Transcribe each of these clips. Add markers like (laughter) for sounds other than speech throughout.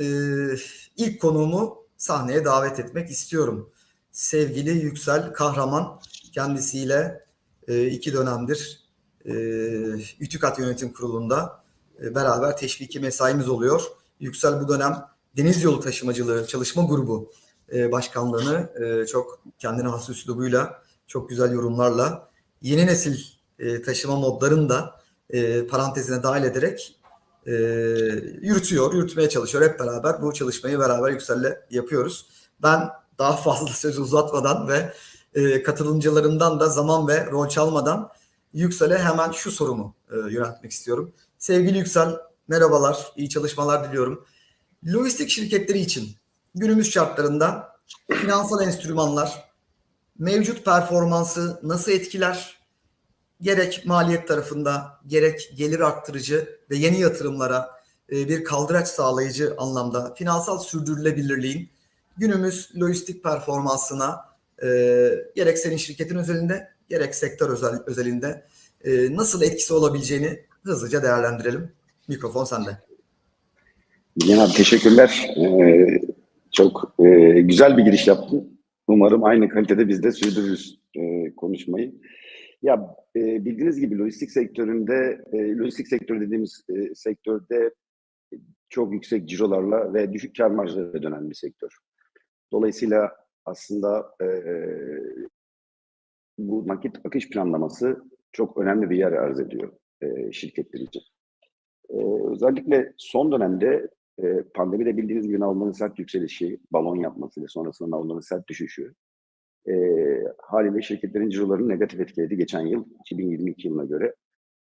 e, ilk konuğumu sahneye davet etmek istiyorum. Sevgili Yüksel Kahraman kendisiyle e, iki dönemdir e, Ütükat Yönetim Kurulu'nda e, beraber teşviki mesaimiz oluyor. Yüksel bu dönem Deniz Yolu Taşımacılığı Çalışma Grubu e, Başkanlığını e, çok kendine has üslubuyla, çok güzel yorumlarla yeni nesil e, taşıma modlarını da e, parantezine dahil ederek e, yürütüyor, yürütmeye çalışıyor. Hep beraber bu çalışmayı beraber Yüksel'le yapıyoruz. Ben daha fazla (laughs) sözü uzatmadan ve e, katılımcılarımdan da zaman ve rol çalmadan Yüksel'e hemen şu sorumu e, yöneltmek istiyorum. Sevgili Yüksel, merhabalar, iyi çalışmalar diliyorum. Lojistik şirketleri için günümüz şartlarında finansal enstrümanlar mevcut performansı nasıl etkiler? Gerek maliyet tarafında, gerek gelir arttırıcı ve yeni yatırımlara e, bir kaldıraç sağlayıcı anlamda finansal sürdürülebilirliğin günümüz lojistik performansına e, gerek senin şirketin özelinde gerek sektör özel, özelinde e, nasıl etkisi olabileceğini hızlıca değerlendirelim. Mikrofon sende. Bilgen abi teşekkürler. Çok güzel bir giriş yaptın. Umarım aynı kalitede biz de sürdürürüz e, konuşmayı. Ya e, bildiğiniz gibi lojistik sektöründe, e, lojistik sektör dediğimiz e, sektörde çok yüksek cirolarla ve düşük kar marjlarıyla dönen bir sektör. Dolayısıyla aslında e, bu nakit akış planlaması çok önemli bir yer arz ediyor e, şirketler için. E, özellikle son dönemde e, pandemide bildiğiniz gibi Alman'ın sert yükselişi, balon yapması ve sonrasında Alman'ın sert düşüşü e, haliyle şirketlerin cirolarını negatif etkiledi geçen yıl 2022 yılına göre.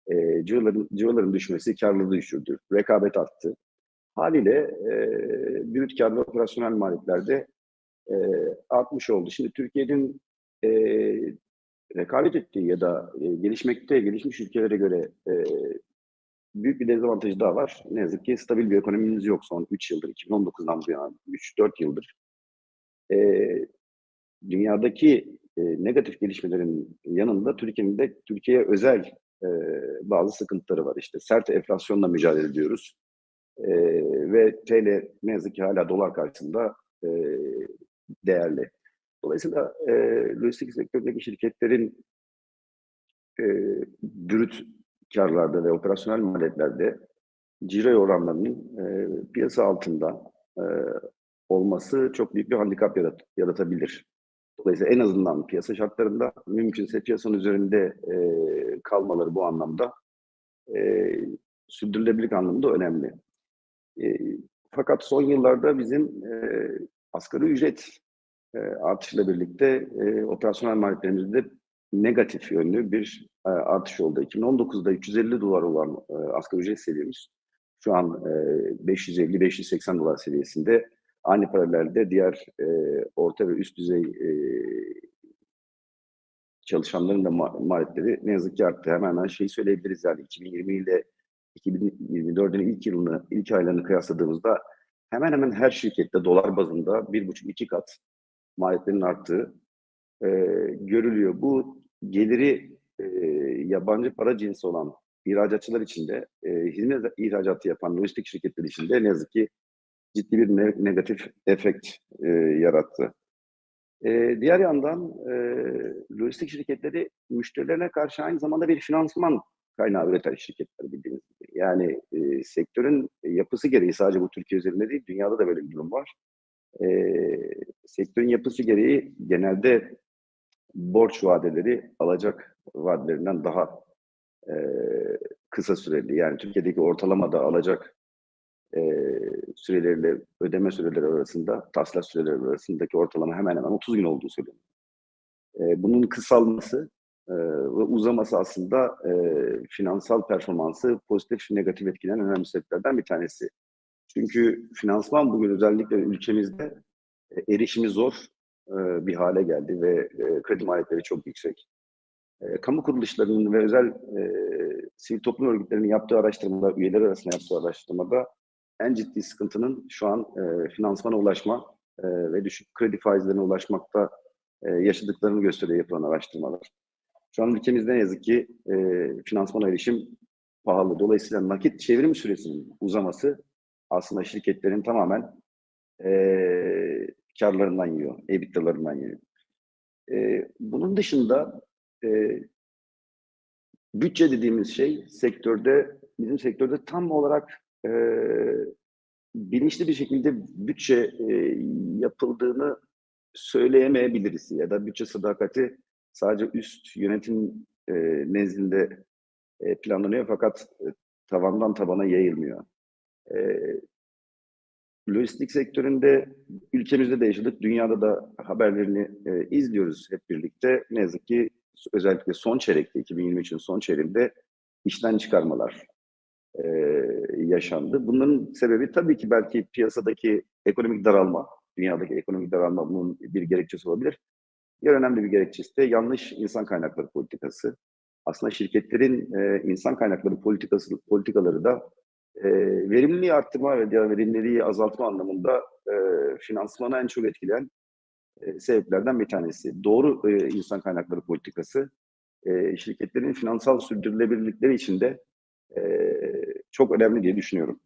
E, ciroların, ciroların düşmesi karlılığı düşürdü. Rekabet arttı. Haliyle e, brüt kar operasyonel maliyetlerde e, artmış oldu. Şimdi Türkiye'nin e, rekabet ettiği ya da e, gelişmekte, gelişmiş ülkelere göre e, büyük bir dezavantajı daha var. Ne yazık ki stabil bir ekonomimiz yok son 3 yıldır, 2019'dan bu yana 3-4 yıldır. E, dünyadaki e, negatif gelişmelerin yanında Türkiye'nin de Türkiye'ye özel e, bazı sıkıntıları var. İşte sert enflasyonla mücadele ediyoruz. E, ve TL ne yazık ki hala dolar karşısında e, değerli. Dolayısıyla e, lojistik sektöründeki şirketlerin e, brüt karlarda ve operasyonel maliyetlerde ciro oranlarının e, piyasa altında e, olması çok büyük bir handikap yarat yaratabilir. Dolayısıyla en azından piyasa şartlarında mümkünse piyasanın üzerinde e, kalmaları bu anlamda e, sürdürülebilirlik anlamında önemli. E, fakat son yıllarda bizim e, asgari ücret e, artışla birlikte e, operasyonel maliyetlerimizde negatif yönlü bir e, artış oldu. 2019'da 350 dolar olan e, asgari ücret seviyemiz şu an e, 550-580 dolar seviyesinde. Aynı paralelde diğer e, orta ve üst düzey e, çalışanların da ma maliyetleri ne yazık ki arttı. Hemen hemen şeyi söyleyebiliriz yani 2020 ile 2024'ün ilk yılını, ilk aylarını kıyasladığımızda hemen hemen her şirkette dolar bazında bir buçuk iki kat maliyetlerin arttığı e, görülüyor. Bu geliri e, yabancı para cinsi olan ihracatçılar için de e, hizmet ihracatı yapan lojistik şirketler için de ne yazık ki ciddi bir ne, negatif efekt e, yarattı. E, diğer yandan e, lojistik şirketleri müşterilerine karşı aynı zamanda bir finansman kaynağı üreten şirketler bildiğiniz gibi. Yani e, sektörün yapısı gereği sadece bu Türkiye üzerinde değil, dünyada da böyle bir durum var. E, sektörün yapısı gereği genelde borç vadeleri alacak vadelerinden daha e, kısa süreli. Yani Türkiye'deki ortalamada alacak e, süreleriyle ödeme süreleri arasında, tahsilat süreleri arasındaki ortalama hemen hemen 30 gün olduğu söyleniyor. E, bunun kısalması e, ve uzaması aslında e, finansal performansı pozitif negatif etkileyen önemli sebeplerden bir tanesi. Çünkü finansman bugün özellikle ülkemizde e, erişimi zor e, bir hale geldi ve e, kredi maliyetleri çok yüksek. E, kamu kuruluşlarının ve özel e, sivil toplum örgütlerinin yaptığı araştırmada, üyeler arasında yaptığı araştırmada en ciddi sıkıntının şu an e, finansmana ulaşma e, ve düşük kredi faizlerine ulaşmakta e, yaşadıklarını gösteriyor yapılan araştırmalar. Şu an ülkemizde ne yazık ki e, finansmana erişim pahalı. Dolayısıyla nakit çevrim süresinin uzaması aslında şirketlerin tamamen e, karlarından yiyor, EBITDA'larından yiyor. E, bunun dışında e, bütçe dediğimiz şey sektörde, bizim sektörde tam olarak e, bilinçli bir şekilde bütçe e, yapıldığını söyleyemeyebiliriz ya da bütçe sadakati sadece üst yönetim e, nezdinde e, planlanıyor fakat e, tavandan tabana yayılmıyor. E, lojistik sektöründe ülkemizde de yaşadık, dünyada da haberlerini e, izliyoruz hep birlikte. Ne yazık ki özellikle son çeyrekte, 2023'ün son çeyreğinde işten çıkarmalar e, yaşandı. Bunun sebebi tabii ki belki piyasadaki ekonomik daralma, dünyadaki ekonomik daralma bunun bir gerekçesi olabilir. Diğer önemli bir gerekçesi de yanlış insan kaynakları politikası. Aslında şirketlerin e, insan kaynakları politikası politikaları da e, verimliliği arttırma ve diğer verimliliği azaltma anlamında e, finansmanı en çok etkileyen e, sebeplerden bir tanesi. Doğru e, insan kaynakları politikası e, şirketlerin finansal sürdürülebilirlikleri için de çok önemli diye düşünüyorum.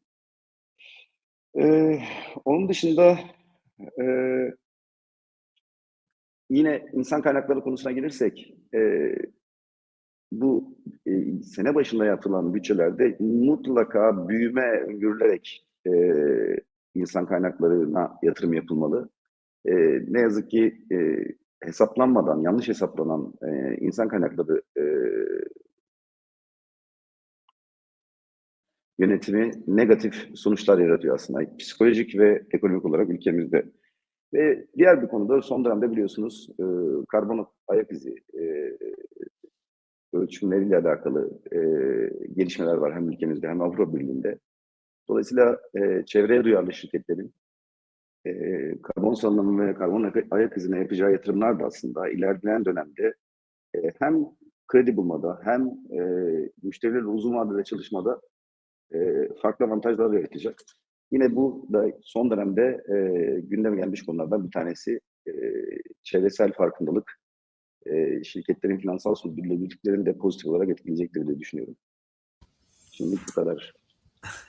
E, onun dışında e, yine insan kaynakları konusuna gelirsek e, bu e, sene başında yapılan bütçelerde mutlaka büyüme öngörülerek e, insan kaynaklarına yatırım yapılmalı. E, ne yazık ki e, hesaplanmadan, yanlış hesaplanan e, insan kaynakları e, yönetimi negatif sonuçlar yaratıyor aslında. Psikolojik ve ekonomik olarak ülkemizde. Ve diğer bir konuda son dönemde biliyorsunuz e, karbon ayak izi e, ölçümleriyle alakalı e, gelişmeler var hem ülkemizde hem Avrupa Birliği'nde. Dolayısıyla e, çevreye duyarlı şirketlerin e, karbon salınımı ve karbon ayak izine yapacağı yatırımlar da aslında ilerleyen dönemde e, hem kredi bulmada hem e, müşterilerle uzun vadede çalışmada e, farklı avantajlar yaratacak. Yine bu da son dönemde e, gündeme gelmiş konulardan bir tanesi e, çevresel farkındalık e, şirketlerin finansal sürdürülebilirliklerini de pozitif olarak etkileyecektir diye düşünüyorum. Şimdi bu kadar.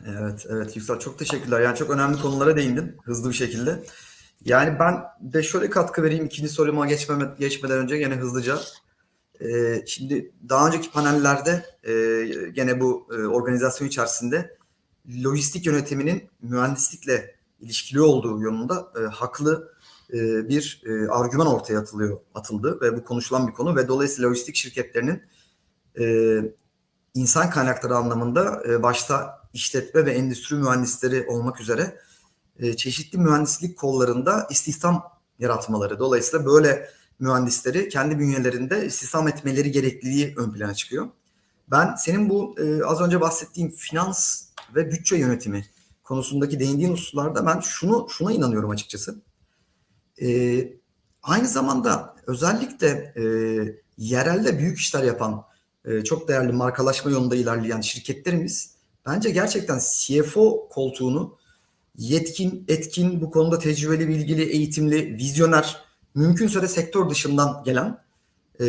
Evet, evet Yüksel çok teşekkürler. Yani çok önemli konulara değindin hızlı bir şekilde. Yani ben de şöyle katkı vereyim ikinci soruma geçmeme, geçmeden önce gene hızlıca. Ee, şimdi daha önceki panellerde e, gene bu e, organizasyon içerisinde lojistik yönetiminin mühendislikle ilişkili olduğu yolunda e, haklı e, bir argüman ortaya atılıyor, atıldı ve bu konuşulan bir konu ve dolayısıyla lojistik şirketlerinin insan kaynakları anlamında başta işletme ve endüstri mühendisleri olmak üzere çeşitli mühendislik kollarında istihdam yaratmaları. Dolayısıyla böyle mühendisleri kendi bünyelerinde istihdam etmeleri gerekliliği ön plana çıkıyor. Ben senin bu e, az önce bahsettiğim finans ve bütçe yönetimi konusundaki değindiğin hususlarda ben şunu şuna inanıyorum açıkçası. E, aynı zamanda özellikle e, yerelde büyük işler yapan e, çok değerli markalaşma yolunda ilerleyen şirketlerimiz bence gerçekten CFO koltuğunu yetkin, etkin, bu konuda tecrübeli, bilgili, eğitimli, vizyoner, mümkünse de sektör dışından gelen e,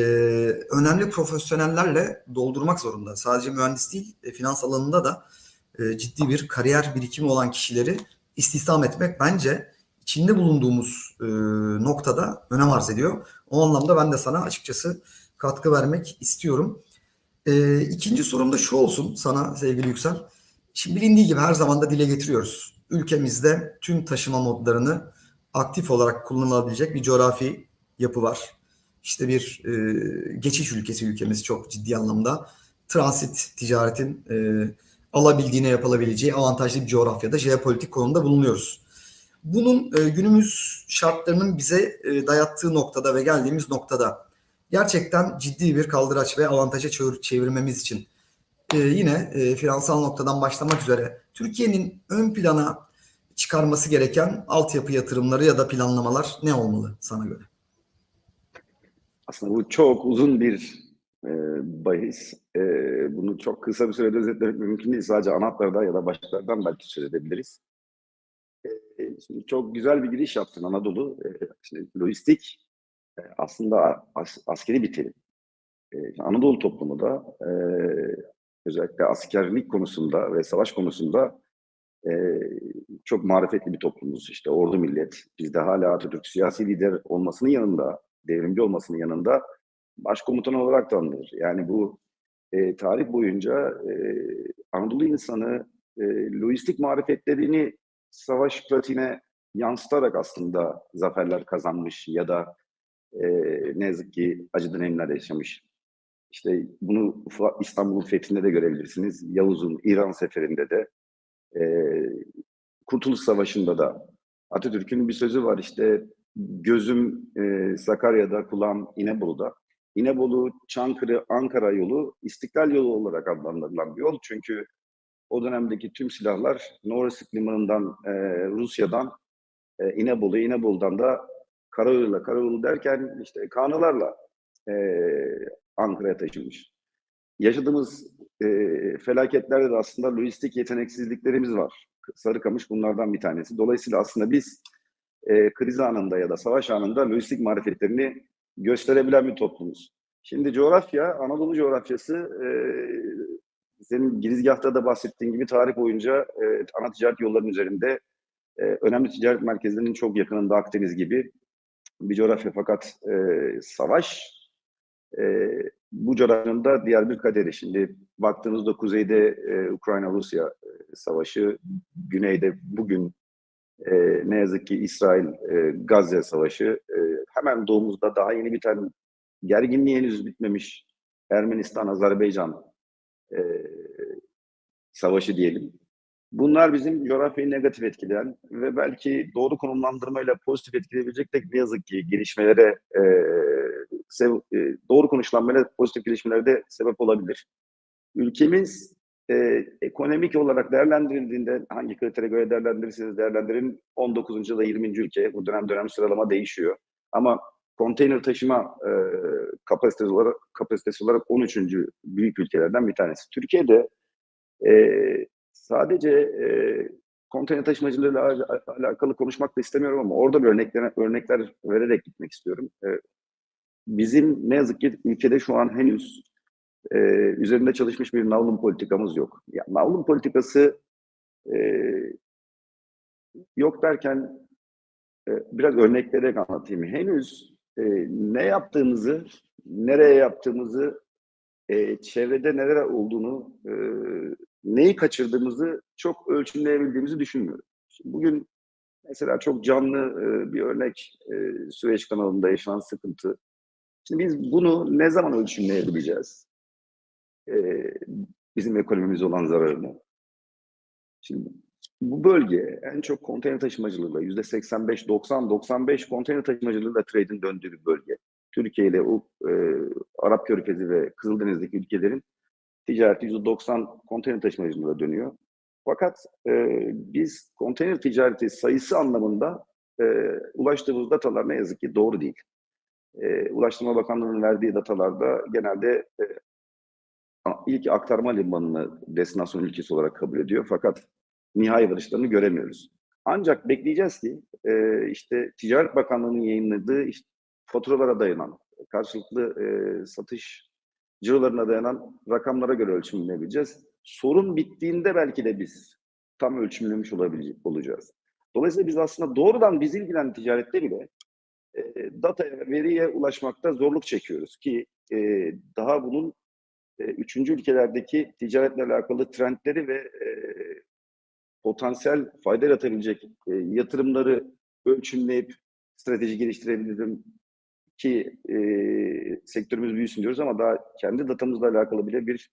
önemli profesyonellerle doldurmak zorunda. Sadece mühendis değil, e, finans alanında da e, ciddi bir kariyer birikimi olan kişileri istihdam etmek bence içinde bulunduğumuz e, noktada önem arz ediyor. O anlamda ben de sana açıkçası katkı vermek istiyorum. E, ikinci sorum da şu olsun sana sevgili Yüksel. Şimdi bilindiği gibi her zaman da dile getiriyoruz. Ülkemizde tüm taşıma modlarını aktif olarak kullanılabilecek bir coğrafi yapı var. İşte bir e, geçiş ülkesi ülkemiz çok ciddi anlamda. Transit ticaretin e, alabildiğine yapılabileceği avantajlı bir coğrafyada jeopolitik konumda bulunuyoruz. Bunun e, günümüz şartlarının bize e, dayattığı noktada ve geldiğimiz noktada gerçekten ciddi bir kaldıraç ve avantaja çevir, çevirmemiz için e, yine e, finansal noktadan başlamak üzere Türkiye'nin ön plana çıkarması gereken altyapı yatırımları ya da planlamalar ne olmalı sana göre? Aslında bu çok uzun bir e, bahis. E, bunu çok kısa bir sürede özetlemek mümkün değil. Sadece anahtardan ya da başlıklardan belki söz edebiliriz. E, şimdi çok güzel bir giriş yaptın Anadolu. E, şimdi lojistik e, aslında as, askeri bir terim. E, Anadolu toplumu da e, özellikle askerlik konusunda ve savaş konusunda e, çok marifetli bir toplumuz işte ordu millet. Bizde hala Atatürk siyasi lider olmasının yanında, devrimci olmasının yanında başkomutan olarak tanınır. Yani bu e, tarih boyunca e, Anadolu insanı e, lojistik marifetlerini savaş pratiğine yansıtarak aslında zaferler kazanmış ya da e, ne yazık ki acı dönemler yaşamış. İşte bunu İstanbul'un fethinde de görebilirsiniz. Yavuz'un İran seferinde de e, Kurtuluş Savaşı'nda da Atatürk'ün bir sözü var işte gözüm e, Sakarya'da, kulağım İnebolu'da. İnebolu, Çankırı, Ankara yolu İstiklal yolu olarak adlandırılan bir yol. Çünkü o dönemdeki tüm silahlar Norilsk Limanı'ndan, e, Rusya'dan e, İnebolu, İnebolu'dan da Karayolu'yla, Karayolu derken işte kanılarla e, Ankara'ya taşınmış. Yaşadığımız e, felaketlerde de aslında lojistik yeteneksizliklerimiz var. Sarıkamış bunlardan bir tanesi. Dolayısıyla aslında biz e, kriz anında ya da savaş anında lojistik marifetlerini gösterebilen bir toplumuz. Şimdi coğrafya, Anadolu coğrafyası e, senin girizgahta da bahsettiğin gibi tarih boyunca e, ana ticaret yollarının üzerinde e, önemli ticaret merkezlerinin çok yakınında Akdeniz gibi bir coğrafya fakat e, savaş e, bu coğrafyanın diğer bir kaderi. Şimdi baktığınızda kuzeyde e, Ukrayna-Rusya e, savaşı, güneyde bugün e, ne yazık ki İsrail-Gazze savaşı, e, hemen doğumuzda daha yeni biten, gerginliği henüz bitmemiş Ermenistan-Azerbaycan e, savaşı diyelim. Bunlar bizim coğrafyayı negatif etkileyen ve belki doğru konumlandırmayla pozitif etkileyebilecek de ne yazık ki gelişmelere e, e, doğru konuşlanmayla pozitif gelişmelere de sebep olabilir. Ülkemiz e, ekonomik olarak değerlendirildiğinde hangi kritere göre değerlendirirseniz değerlendirin 19. ya da 20. ülke bu dönem dönem sıralama değişiyor. Ama konteyner taşıma e, kapasitesi olarak kapasitesi olarak 13. büyük ülkelerden bir tanesi. Türkiye'de e, sadece e, konteyner taşımacılığıyla al- alakalı konuşmak da istemiyorum ama orada bir örnekler, örnekler vererek gitmek istiyorum. E, bizim ne yazık ki ülkede şu an henüz e, üzerinde çalışmış bir navlun politikamız yok. Ya, navlun politikası e, yok derken e, biraz örnekleyerek anlatayım. Henüz e, ne yaptığımızı, nereye yaptığımızı, e, çevrede neler olduğunu, e, neyi kaçırdığımızı çok ölçümleyebildiğimizi düşünmüyorum. Şimdi bugün mesela çok canlı e, bir örnek e, Süveyş kanalında yaşanan sıkıntı. Şimdi biz bunu ne zaman ölçümleyebileceğiz? E, bizim ekonomimize olan zararını. Şimdi bu bölge en çok konteyner taşımacılığıyla yüzde 85, 90, 95 konteyner taşımacılığıyla trade'in döndüğü bir bölge. Türkiye ile o, e, Arap Körfezi ve Kızıldeniz'deki ülkelerin ticareti yüzde 90 konteyner taşımacılığıyla dönüyor. Fakat e, biz konteyner ticareti sayısı anlamında e, ulaştığımız datalar ne yazık ki doğru değil. E, Ulaştırma Bakanlığı'nın verdiği datalarda genelde e, ilk aktarma limanını destinasyon ülkesi olarak kabul ediyor. Fakat nihai varışlarını göremiyoruz. Ancak bekleyeceğiz ki e, işte Ticaret Bakanlığı'nın yayınladığı işte, faturalara dayanan, karşılıklı e, satış cirolarına dayanan rakamlara göre ölçümleyebileceğiz. Sorun bittiğinde belki de biz tam ölçümlemiş olabilecek olacağız. Dolayısıyla biz aslında doğrudan bizi ilgilen ticarette bile e, dataya, veriye ulaşmakta zorluk çekiyoruz ki e, daha bunun e, üçüncü ülkelerdeki ticaretle alakalı trendleri ve e, potansiyel fayda yaratabilecek e, yatırımları ölçümleyip strateji geliştirebilirim ki e, sektörümüz büyüsün diyoruz ama daha kendi datamızla alakalı bile bir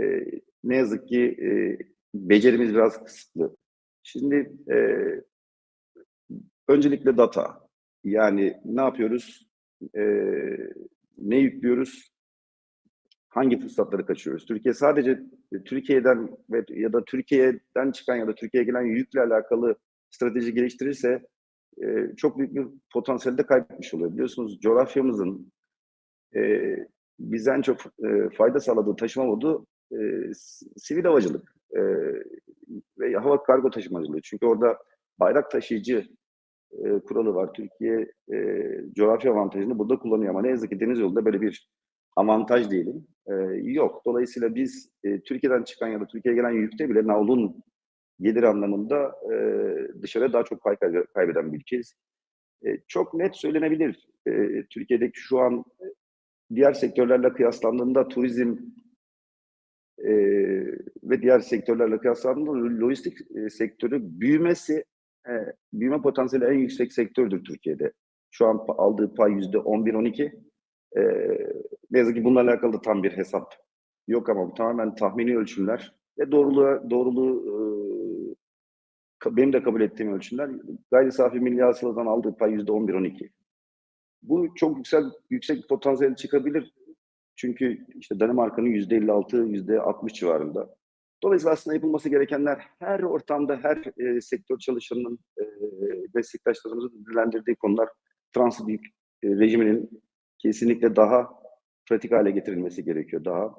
e, ne yazık ki e, becerimiz biraz kısıtlı. Şimdi e, öncelikle data. Yani ne yapıyoruz? E, ne yüklüyoruz? Hangi fırsatları kaçırıyoruz? Türkiye sadece Türkiye'den ve ya da Türkiye'den çıkan ya da Türkiye'ye gelen yükle alakalı strateji geliştirirse e, çok büyük bir potansiyelde kaybetmiş oluyor. Biliyorsunuz coğrafyamızın e, bize en çok e, fayda sağladığı taşıma modu e, sivil havacılık e, ve hava kargo taşımacılığı. Çünkü orada bayrak taşıyıcı e, kuralı var. Türkiye e, coğrafya avantajını burada kullanıyor ama ne yazık ki deniz yolunda böyle bir avantaj diyelim e, yok. Dolayısıyla biz e, Türkiye'den çıkan ya da Türkiye'ye gelen yükte bile navlun gelir anlamında e, dışarıya daha çok pay kaybe- kaybeden bir ülkeyiz. E, çok net söylenebilir. E, Türkiye'deki şu an diğer sektörlerle kıyaslandığında turizm e, ve diğer sektörlerle kıyaslandığında lojistik e, sektörü büyümesi, e, büyüme potansiyeli en yüksek sektördür Türkiye'de. Şu an aldığı pay yüzde 11-12. E, ne yazık ki bununla alakalı da tam bir hesap yok ama bu tamamen tahmini ölçümler ve doğruluğu, doğruluğu e, benim de kabul ettiğim ölçümler. Gayri safi milli hasıladan aldığı pay yüzde 11-12. Bu çok yüksek, yüksek potansiyel çıkabilir. Çünkü işte Danimarka'nın yüzde 56, yüzde 60 civarında. Dolayısıyla aslında yapılması gerekenler her ortamda, her e, sektör çalışanının e, meslektaşlarımızın dillendirdiği konular transit yük, e, rejiminin kesinlikle daha pratik hale getirilmesi gerekiyor. Daha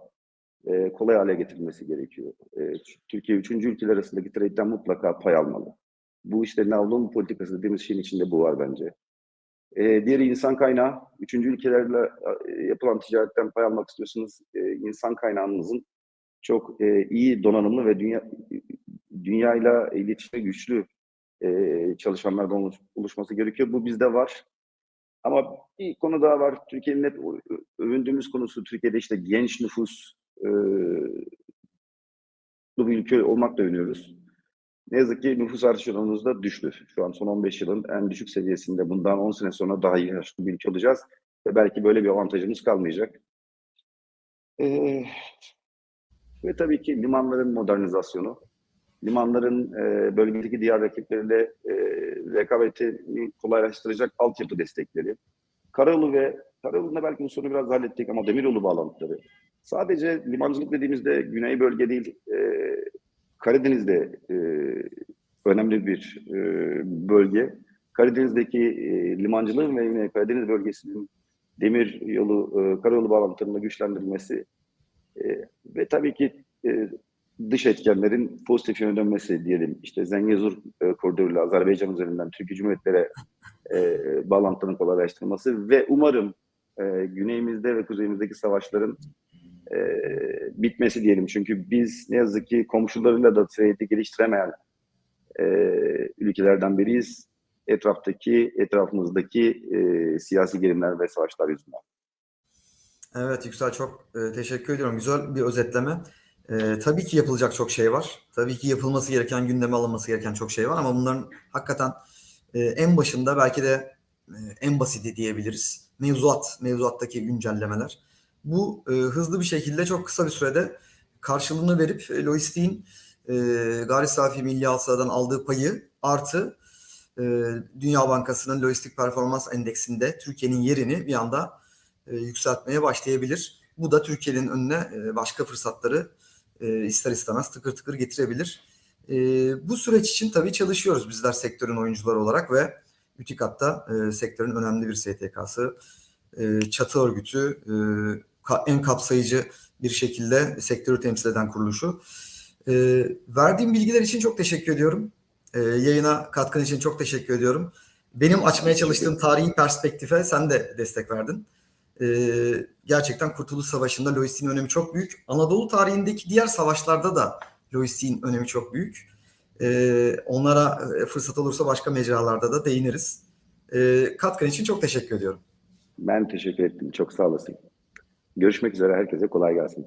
e, kolay hale getirilmesi gerekiyor. E, Türkiye üçüncü ülkeler arasındaki trade'den mutlaka pay almalı. Bu işte navlun politikası dediğimiz şeyin içinde bu var bence. E, diğeri insan kaynağı. Üçüncü ülkelerle e, yapılan ticaretten pay almak istiyorsanız e, insan kaynağınızın çok e, iyi donanımlı ve dünya dünyayla iletişime güçlü e, çalışanlardan oluş- oluşması gerekiyor. Bu bizde var. Ama bir konu daha var. Türkiye'nin hep övündüğümüz konusu Türkiye'de işte genç nüfus e, bir ülke olmakla övünüyoruz. Ne yazık ki nüfus artış oranımız da düştü. Şu an son 15 yılın en düşük seviyesinde. Bundan 10 sene sonra daha iyi yaşlı bir ülke olacağız. Ve belki böyle bir avantajımız kalmayacak. Ee, ve tabii ki limanların modernizasyonu. Limanların e, bölgedeki diğer rakipleriyle e, rekabetini kolaylaştıracak altyapı destekleri. Karayolu ve Karayolu'nda belki bu sorunu biraz hallettik ama demiryolu bağlantıları. Sadece limancılık dediğimizde güney bölge değil, e, Karadeniz'de e, önemli bir e, bölge. Karadeniz'deki e, limancılığın ve yine Karadeniz bölgesinin demir yolu, e, karayolu bağlantılarında güçlendirilmesi e, ve tabii ki e, dış etkenlerin pozitif yöne dönmesi diyelim. İşte Zengezur e, koridoruyla Azerbaycan üzerinden Türkiye Cumhuriyetlere e, bağlantıların kolaylaştırılması ve umarım e, güneyimizde ve kuzeyimizdeki savaşların e, bitmesi diyelim. Çünkü biz ne yazık ki komşularıyla da trade'i geliştiremeyen e, ülkelerden biriyiz. Etraftaki, etrafımızdaki e, siyasi gerilimler ve savaşlar yüzünden. Evet Yüksel çok e, teşekkür ediyorum. Güzel bir özetleme. E, tabii ki yapılacak çok şey var. Tabii ki yapılması gereken, gündeme alınması gereken çok şey var ama bunların hakikaten e, en başında belki de e, en basiti diyebiliriz. Mevzuat, mevzuattaki güncellemeler. Bu e, hızlı bir şekilde çok kısa bir sürede karşılığını verip e, lojistiğin e, gayri safi milli hasıladan aldığı payı artı e, Dünya Bankası'nın lojistik performans endeksinde Türkiye'nin yerini bir anda e, yükseltmeye başlayabilir. Bu da Türkiye'nin önüne e, başka fırsatları e, ister istemez tıkır tıkır getirebilir. Bu süreç için tabii çalışıyoruz bizler sektörün oyuncuları olarak ve Ütikat'ta e, sektörün önemli bir STK'sı, çatı örgütü, en kapsayıcı bir şekilde sektörü temsil eden kuruluşu. Verdiğim bilgiler için çok teşekkür ediyorum. Yayına katkın için çok teşekkür ediyorum. Benim açmaya çalıştığım tarihi perspektife sen de destek verdin. Ee, gerçekten Kurtuluş Savaşı'nda lojistiğin önemi çok büyük. Anadolu tarihindeki diğer savaşlarda da lojistiğin önemi çok büyük. Ee, onlara e, fırsat olursa başka mecralarda da değiniriz. Ee, katkın için çok teşekkür ediyorum. Ben teşekkür ettim. Çok sağ olasın. Görüşmek üzere. Herkese kolay gelsin.